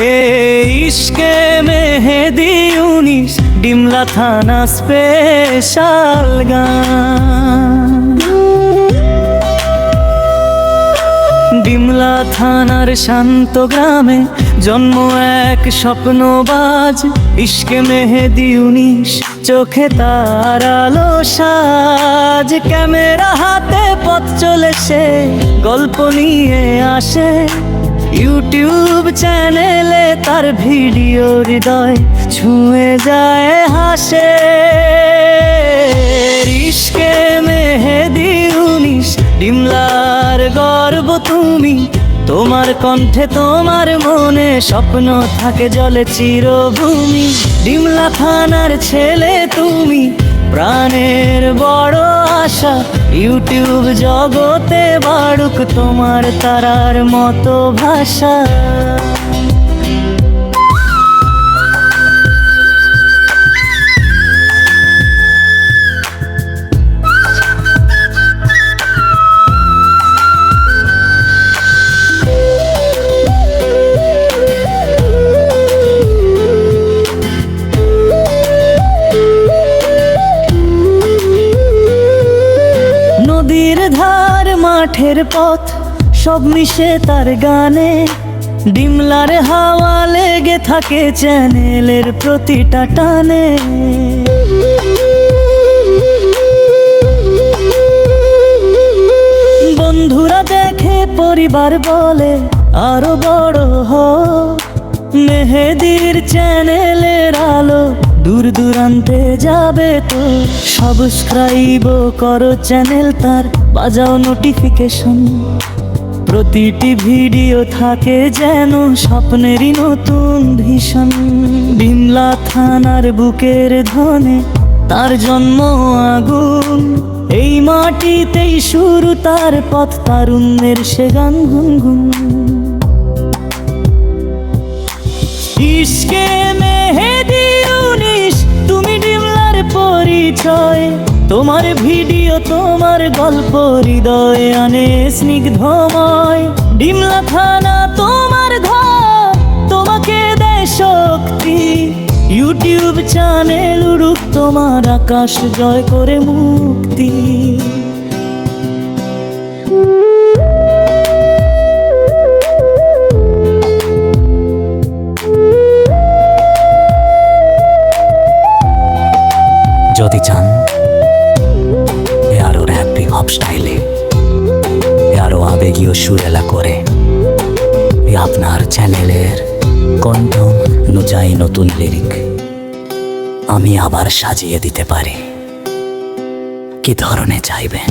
এ ইশকে মেহেদি উনিশ, ডিমলা থানা স্পেশাল গান। ডিমলা থানার শান্ত গ্রামে জন্ম এক স্বপ্নবাজ ইশকে মেহেদি উনিশ, চোখে তার আলো সাজ। ক্যামেরা হাতে পথ চলে সে গল্প নিয়ে আসে ইউটিউব চ্যানেলে তার ভিডিও হৃদয় ছুঁয়ে যায় হাসে। ইশকে মেহেদি উনিশ, ডিমলার গর্ব তুমি। তোমার কণ্ঠে তোমার মনে স্বপ্ন থাকে জলে চিরভূমি। ডিমলা থানার ছেলে তুমি, প্রাণের বড় আশা ইউটিউব জগতে বাড়ুক তোমার তারার মতো ভাষা। মাঠের পথ, সব মিশে তার গানে। ডিমলার হাওয়া লেগে থাকে চ্যানেলের প্রতিটা টানে। বন্ধুরা দেখে, পরিবার বলে, আরও বড় হ। মেহেদির চ্যানেলের আলো দূর দূরান্তে যাবে তো। সাবস্ক্রাইব করো চ্যানেল তার, বাজাও নোটিফিকেশন প্রতিটি ভিডিও থাকে যেন স্বপ্নেরই নতুন ভীষণ। বিমলা থানার বুকের ধনে তার জন্ম আগুন। এই মাটিতেই শুরু তার পথ, তারুণ্যের সে গান গুনগুন। পরিচয় তোমার ভিডিও, তোমার গল্প হৃদয়ে আনে স্নিগ্ধময় ডিমলা থানা তোমার তোমাকে দেয় শক্তি। ইউটিউব চ্যানেল রূপ তোমার আকাশ জয় করে মুক্তি। সুরেলা করে। আপনার চ্যানেলের কণ্ঠ অনুযায়ী নতুন লিরিক আমি আবার সাজিয়ে দিতে পারি। কি ধরনের চাইবেন?